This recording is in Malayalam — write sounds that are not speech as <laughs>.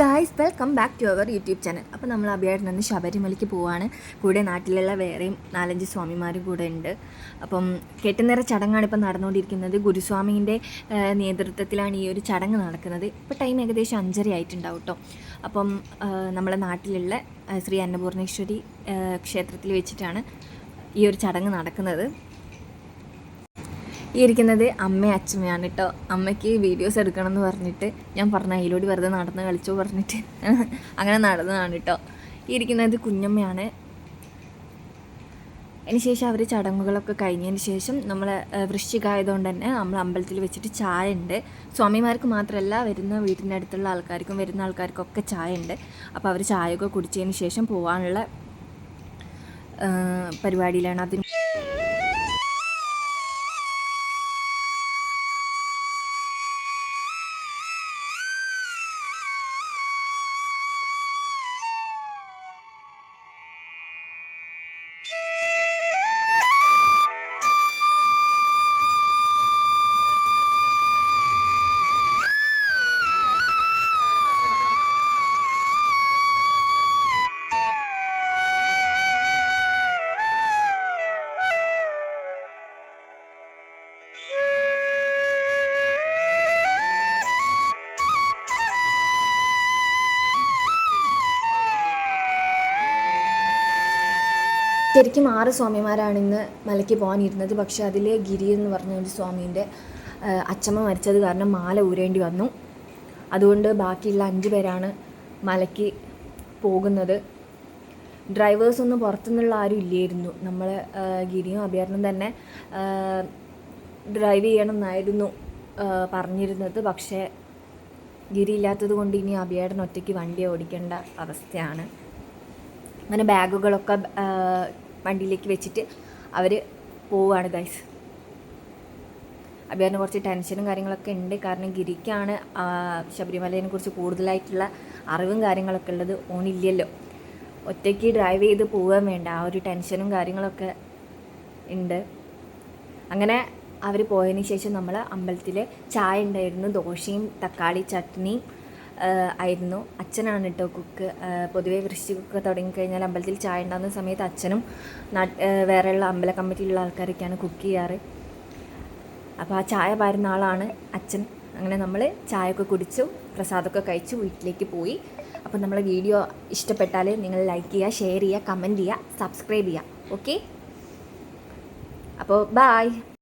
Guys welcome back to our YouTube channel അപ്പോൾ നമ്മൾ അഭിയായിട്ട് നിന്ന് ശബരിമലയ്ക്ക് പോവാണ്. കൂടെ നാട്ടിലുള്ള വേറെയും നാലഞ്ച് സ്വാമിമാരും കൂടെ ഉണ്ട്. അപ്പം കെട്ടുനിറ ചടങ്ങാണ് ഇപ്പം നടന്നുകൊണ്ടിരിക്കുന്നത്. ഗുരുസ്വാമീന്റെ നേതൃത്വത്തിലാണ് ഈ ഒരു ചടങ്ങ് നടക്കുന്നത്. ഇപ്പോൾ ടൈം ഏകദേശം അഞ്ചര ആയിട്ടുണ്ടാവും കേട്ടോ അപ്പം നമ്മളെ നാട്ടിലുള്ള ശ്രീ അന്നപൂർണേശ്വരി ക്ഷേത്രത്തിൽ വെച്ചിട്ടാണ് ഈ ഒരു ചടങ്ങ് നടക്കുന്നത്. ഈ ഇരിക്കുന്നത് അമ്മയും അച്ഛമ്മയാണ് കേട്ടോ. അമ്മയ്ക്ക് വീഡിയോസ് എടുക്കണം എന്ന് പറഞ്ഞിട്ട് ഞാൻ പറഞ്ഞ അതിലൂടെ വെറുതെ നടന്ന് കളിച്ചോ പറഞ്ഞിട്ട് <laughs> അങ്ങനെ നടന്നതാണ് കേട്ടോ. ഈ ഇരിക്കുന്നത് കുഞ്ഞമ്മയാണ്. അതിനുശേഷം അവർ ചടങ്ങുകളൊക്കെ കഴിഞ്ഞതിന് ശേഷം നമ്മൾ വൃശ്ചികമായതുകൊണ്ട് തന്നെ നമ്മൾ അമ്പലത്തിൽ വെച്ചിട്ട് ചായ ഉണ്ട് സ്വാമിമാർക്ക് മാത്രമല്ല വരുന്ന വീടിന്റെ അടുത്തുള്ള ആൾക്കാർക്കും വരുന്ന ആൾക്കാർക്കൊക്കെ ചായ ഉണ്ട് അപ്പോൾ അവർ ചായയൊക്കെ കുടിച്ചതിന് ശേഷം പോകാനുള്ള പരിപാടിയിലാണ്. അതിന് ശരിക്കും ആറ് സ്വാമിമാരാണ് ഇന്ന് മലയ്ക്ക് പോകാനിരുന്നത്. പക്ഷേ അതിൽ ഗിരി എന്ന് പറഞ്ഞ ഒരു സ്വാമീന്റെ അച്ചമ്മ മരിച്ചത് കാരണം മാല ഊരേണ്ടി വന്നു. അതുകൊണ്ട് ബാക്കിയുള്ള അഞ്ച് പേരാണ് മലയ്ക്ക് പോകുന്നത്. ഡ്രൈവേഴ്സൊന്നും പുറത്തുനിന്നുള്ള ആരും ഇല്ലായിരുന്നു. നമ്മൾ ഗിരിയും അഭിയാറിനും തന്നെ ഡ്രൈവ് ചെയ്യണം എന്നായിരുന്നു പറഞ്ഞിരുന്നത്. പക്ഷേ ഗിരി ഇല്ലാത്തത് കൊണ്ട് ഇനി അഭിയേടൻ ഒറ്റയ്ക്ക് വണ്ടി ഓടിക്കേണ്ട അവസ്ഥയാണ്. അങ്ങനെ ബാഗുകളൊക്കെ വണ്ടിയിലേക്ക് വെച്ചിട്ട് അവർ പോവുകയാണ് ഗൈസ് അഭിയാറിന് കുറച്ച് ടെൻഷനും കാര്യങ്ങളൊക്കെ ഉണ്ട്. കാരണം ഗിരിക്കാണ് ശബരിമലയെ കുറിച്ച് കൂടുതലായിട്ടുള്ള അറിവും കാര്യങ്ങളൊക്കെ ഉള്ളത് ഓണില്ലല്ലോ ഒറ്റയ്ക്ക് ഡ്രൈവ് ചെയ്ത് പോകാൻ വേണ്ട. ആ ഒരു ടെൻഷനും കാര്യങ്ങളൊക്കെ ഉണ്ട്. അങ്ങനെ അവർ പോയതിന് ശേഷം നമ്മൾ അമ്പലത്തിൽ ചായ ഉണ്ടായിരുന്നു. ദോശയും തക്കാളി ചട്നിയും ആയിരുന്നു. അച്ഛനാണ് കേട്ടോ കുക്ക്. പൊതുവെ പൊതുവേ വൃശ്ചികൊക്കെ തുടങ്ങിക്കഴിഞ്ഞാൽ അമ്പലത്തിൽ ചായ ഉണ്ടാകുന്ന സമയത്ത് അച്ഛനും വേറെയുള്ള അമ്പല കമ്മിറ്റിയിലുള്ള ആൾക്കാരൊക്കെയാണ് കുക്ക് ചെയ്യാറ്. അപ്പോൾ ആ ചായ പാരുന്ന ആളാണ് അച്ഛൻ. അങ്ങനെ നമ്മൾ ചായയൊക്കെ കുടിച്ചു പ്രസാദമൊക്കെ കഴിച്ചു വീട്ടിലേക്ക് പോയി. അപ്പോൾ നമ്മളെ വീഡിയോ ഇഷ്ടപ്പെട്ടാൽ നിങ്ങൾ ലൈക്ക് ചെയ്യുക ഷെയർ ചെയ്യുക കമന്റ് ചെയ്യുക സബ്സ്ക്രൈബ് ചെയ്യുക. ഓക്കെ അപ്പോൾ ബായ്